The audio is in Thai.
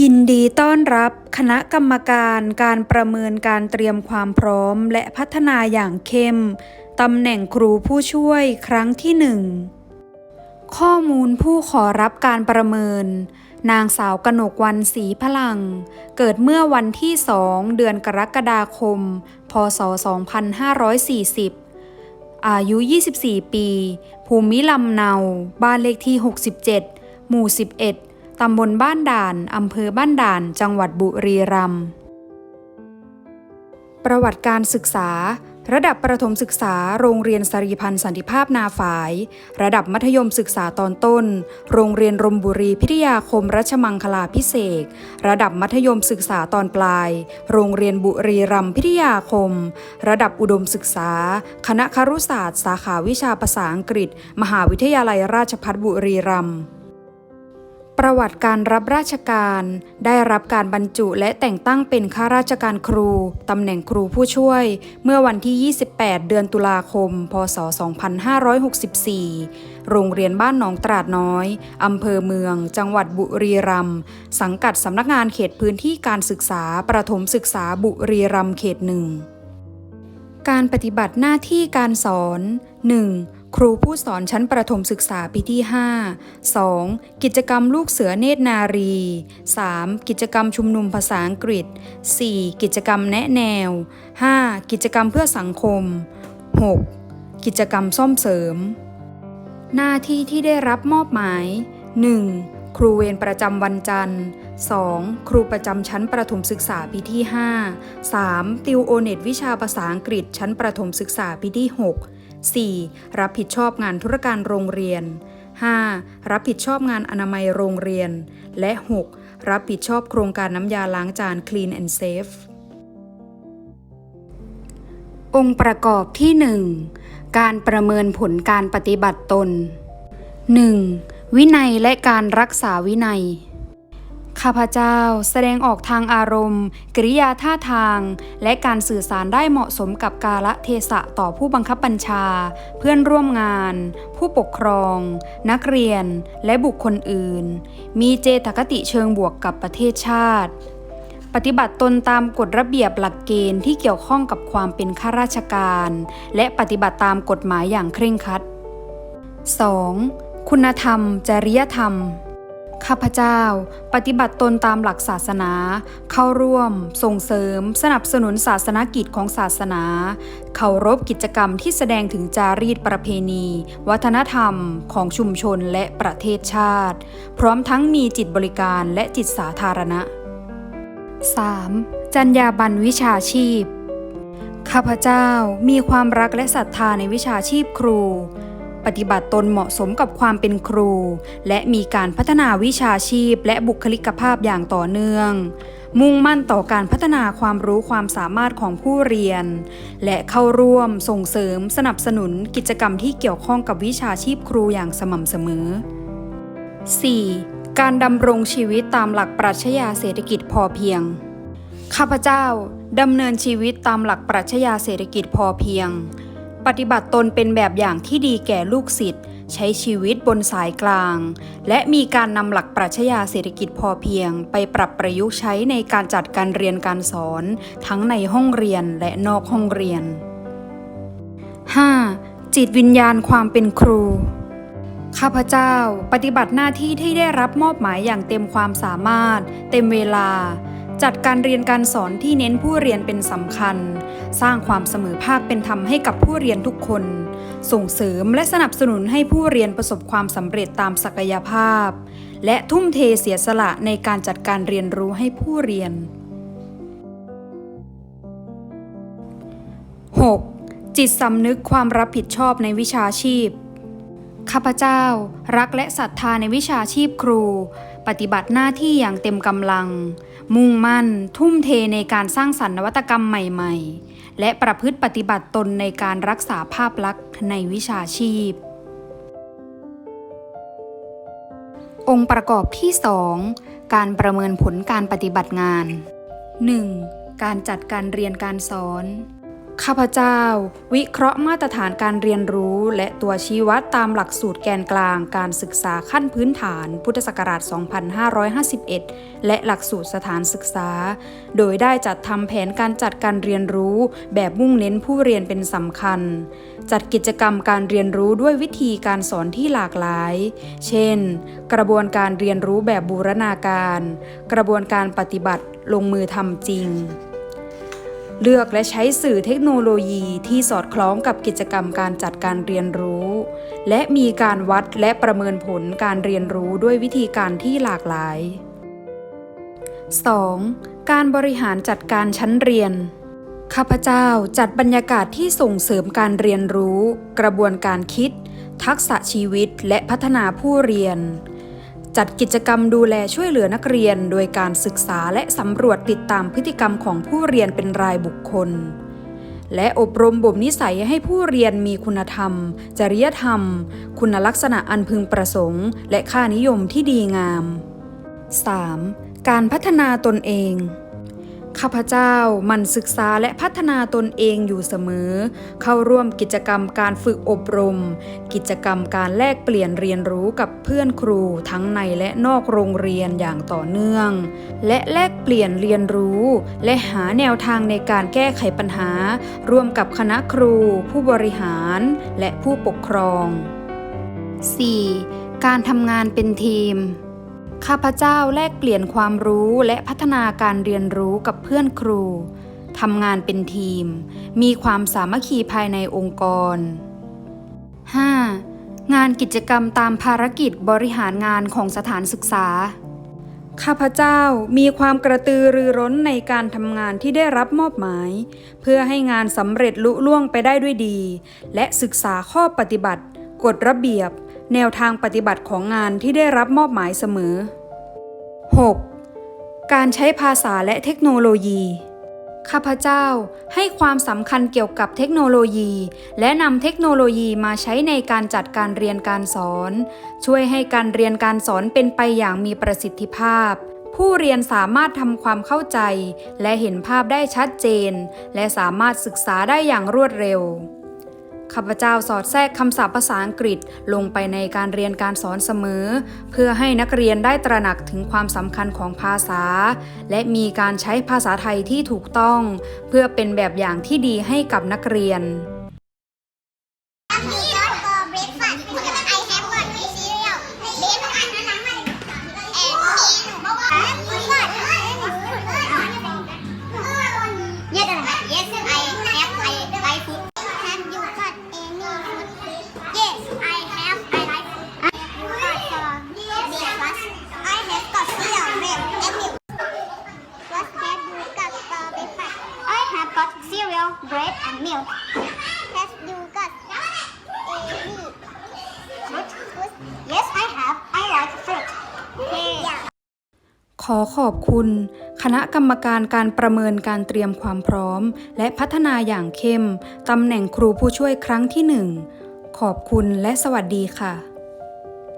ยินดีต้อนรับคณะกรรมการการประเมินการเตรียมความพร้อมและพัฒนาอย่างเข้มตำแหน่งครูผู้ช่วยครั้งที่หนึ่งข้อมูลผู้ขอรับการประเมิน นางสาวกนกวันศรีพลัง เกิดเมื่อวันที่ 2 เดือนกรกฎาคม พศ 2540 อายุ 24 ปี ภูมิลำเนา บ้านเลขที่ 67 หมู่ 11 ตำบลบ้านด่าน อำเภอบ้านด่าน จังหวัดบุรีรัมย์ ประวัติการศึกษา ระดับประถมศึกษา โรงเรียนสรีพันธ์สันติภาพนาฝาย ระดับมัธยมศึกษาตอนต้น โรงเรียนรมบุรีพิทยาคมรัชมังคลาพิเศษ ระดับมัธยมศึกษาตอนปลาย โรงเรียนบุรีรัมย์พิทยาคม ระดับอุดมศึกษา คณะครุศาสตร์ สาขาวิชาภาษาอังกฤษ มหาวิทยาลัยราชภัฏบุรีรัมย์ ประวัติการรับราชการ ได้รับการบรรจุและแต่งตั้งเป็นข้าราชการครู ตำแหน่งครูผู้ช่วย เมื่อวันที่ 28 เดือนตุลาคม พศ 2564 โรงเรียนบ้านหนองตราดน้อย อำเภอเมือง จังหวัดบุรีรัมย์ สังกัดสำนักงานเขตพื้นที่การศึกษา ประถมศึกษาบุรีรัมย์เขตหนึ่ง การปฏิบัติหน้าที่การสอน 1. ครูผู้สอนชั้นประถมศึกษาปีที่ 5 2. กิจกรรมลูกเสือเนตรนารี 3. กิจกรรมชุมนุมภาษาอังกฤษ 4. กิจกรรมแนะแนว 5. กิจกรรมเพื่อสังคม 6. กิจกรรมซ่อมเสริม หน้าที่ที่ได้รับมอบหมาย 1. ครูเวรประจำวันจันทร์ 2. ครูประจำชั้นประถมศึกษาปีที่ 5 3. ติวโอเน็ตวิชาภาษาอังกฤษชั้นประถมศึกษาปีที่ 6 4. รับผิดชอบงานธุรการโรงเรียน 5. รับผิดชอบงานอนามัยโรงเรียน และ 6. รับผิดชอบโครงการน้ำยาล้างจาน Clean and Safe องค์ประกอบที่ 1 การประเมินผลการปฏิบัติตน 1. วินัยและการรักษาวินัย ข้าพเจ้าแสดงออกทางอารมณ์ กริยาท่าทาง และการสื่อสารได้เหมาะสมกับกาลเทศะต่อผู้บังคับบัญชา เพื่อนร่วมงาน ผู้ปกครอง นักเรียน และบุคคลอื่น มีเจตคติเชิงบวกกับประเทศชาติ ปฏิบัติตนตามกฎระเบียบหลักเกณฑ์ที่เกี่ยวข้องกับความเป็นข้าราชการ และปฏิบัติตามกฎหมายอย่างเคร่งครัด 2. คุณธรรม จริยธรรม ข้าพเจ้า ปฏิบัติตนตามหลักศาสนา เข้าร่วม ส่งเสริม สนับสนุนศาสนกิจของศาสนา เคารพกิจกรรมที่แสดงถึงจารีตประเพณี วัฒนธรรมของชุมชนและประเทศชาติ พร้อมทั้งมีจิตบริการและจิตสาธารณะ 3. จรรยาบรรณวิชาชีพ ข้าพเจ้ามีความรักและศรัทธาในวิชาชีพครู ปฏิบัติตนเหมาะสมกับความเป็นครู และมีการพัฒนาวิชาชีพและบุคลิกภาพอย่างต่อเนื่อง มุ่งมั่นต่อการพัฒนาความรู้ความสามารถของผู้เรียน และเข้าร่วมส่งเสริมสนับสนุนกิจกรรมที่เกี่ยวข้องกับวิชาชีพครูอย่างสม่ำเสมอ 4. การดำรงชีวิตตามหลักปรัชญาเศรษฐกิจพอเพียง ข้าพเจ้าดำเนินชีวิตตามหลักปรัชญาเศรษฐกิจพอเพียง ปฏิบัติตนเป็นแบบอย่างที่ดีแก่ลูกศิษย์ใช้ชีวิตบนสายกลาง และมีการนำหลักปรัชญาเศรษฐกิจพอเพียง ไปปรับประยุกต์ใช้ในการจัดการเรียนการสอน ทั้งในห้องเรียนและนอกห้องเรียน 5. จิตวิญญาณความเป็นครู ข้าพเจ้า ปฏิบัติหน้าที่ที่ได้รับมอบหมายอย่างเต็มความสามารถ เต็มเวลา จัดการเรียนการสอนที่เน้นผู้เรียนเป็นสำคัญ สร้างความเสมอภาคเป็นธรรมให้กับผู้เรียนทุกคน ส่งเสริมและสนับสนุนให้ผู้เรียนประสบความสำเร็จตามศักยภาพ และทุ่มเทเสียสละในการจัดการเรียนรู้ให้ผู้เรียน 6. จิตสำนึกความรับผิดชอบในวิชาชีพ ข้าพเจ้า รักและศรัทธาในวิชาชีพครู ปฏิบัติหน้าที่อย่างเต็มกำลัง มุ่งมั่น ทุ่มเทในการสร้างสรรค์นวัตกรรมใหม่ๆ และประพฤติปฏิบัติตนในการรักษาภาพลักษณ์ในวิชาชีพ องค์ประกอบที่ 2 การประเมินผลการปฏิบัติงาน 1. การจัดการเรียนการสอน ข้าพเจ้า วิเคราะห์มาตรฐานการเรียนรู้ และตัวชี้วัดตามหลักสูตรแกนกลางการศึกษาขั้นพื้นฐาน พุทธศักราช 2551 และหลักสูตรสถานศึกษา โดยได้จัดทำแผนการจัดการเรียนรู้ แบบมุ่งเน้นผู้เรียนเป็นสำคัญ จัดกิจกรรมการเรียนรู้ด้วยวิธีการสอนที่หลากหลาย เช่น กระบวนการเรียนรู้แบบบูรณาการ กระบวนการปฏิบัติลงมือทำจริง เลือกและใช้สื่อเทคโนโลยีที่สอดคล้องกับกิจกรรมการจัดการเรียนรู้ และมีการวัดและประเมินผลการเรียนรู้ด้วยวิธีการที่หลากหลาย 2. การบริหารจัดการชั้นเรียน ข้าพเจ้าจัดบรรยากาศที่ส่งเสริมการเรียนรู้ กระบวนการคิด ทักษะชีวิตและพัฒนาผู้เรียน จัดกิจกรรมดูแลช่วยเหลือนักเรียน โดยการศึกษาและสำรวจติดตามพฤติกรรมของผู้เรียนเป็นรายบุคคล และอบรมบ่มนิสัยให้ผู้เรียนมีคุณธรรม จริยธรรม คุณลักษณะอันพึงประสงค์ และค่านิยมที่ดีงาม 3. การพัฒนาตนเอง ข้าพเจ้ามันศึกษาและพัฒนาตนเองอยู่เสมอ เข้าร่วมกิจกรรมการฝึกอบรม กิจกรรมการแลกเปลี่ยนเรียนรู้กับเพื่อนครูทั้งในและนอกโรงเรียนอย่างต่อเนื่อง และแลกเปลี่ยนเรียนรู้ และหาแนวทางในการแก้ไขปัญหา ร่วมกับคณะครู ผู้บริหาร และผู้ปกครอง 4. การทำงานเป็นทีม ข้าพเจ้าแลกเปลี่ยนความรู้และพัฒนาการเรียนรู้กับเพื่อนครู ทำงานเป็นทีม มีความสามัคคีภายในองค์กร 5. งานกิจกรรมตามภารกิจบริหารงานของสถานศึกษา ข้าพเจ้ามีความกระตือรือร้นในการทำงานที่ได้รับมอบหมาย เพื่อให้งานสำเร็จลุล่วงไปได้ด้วยดี และศึกษาข้อปฏิบัติ กฎระเบียบ แนวทางปฏิบัติของงานที่ได้รับมอบหมายเสมอ 6. การใช้ภาษาและเทคโนโลยี ข้าพเจ้าให้ความสำคัญเกี่ยวกับเทคโนโลยี และนำเทคโนโลยีมาใช้ในการจัดการเรียนการสอน ช่วยให้การเรียนการสอนเป็นไปอย่างมีประสิทธิภาพผู้เรียนสามารถทำความเข้าใจ และเห็นภาพได้ชัดเจน และสามารถศึกษาได้อย่างรวดเร็ว ข้าพเจ้าสอดแทรกคำศัพท์ภาษาอังกฤษลงไปในการเรียนการสอนเสมอ เพื่อให้นักเรียนได้ตระหนักถึงความสำคัญของภาษา และมีการใช้ภาษาไทยที่ถูกต้อง เพื่อเป็นแบบอย่างที่ดีให้กับนักเรียน อขอบคุณ คณะกรรมการการประเมินการเตรียมความพร้อม และพัฒนาอย่างเข้มตำแหน่งครูผู้ช่วยครั้งที่หนึ่งขอบคุณและสวัสดีค่ะ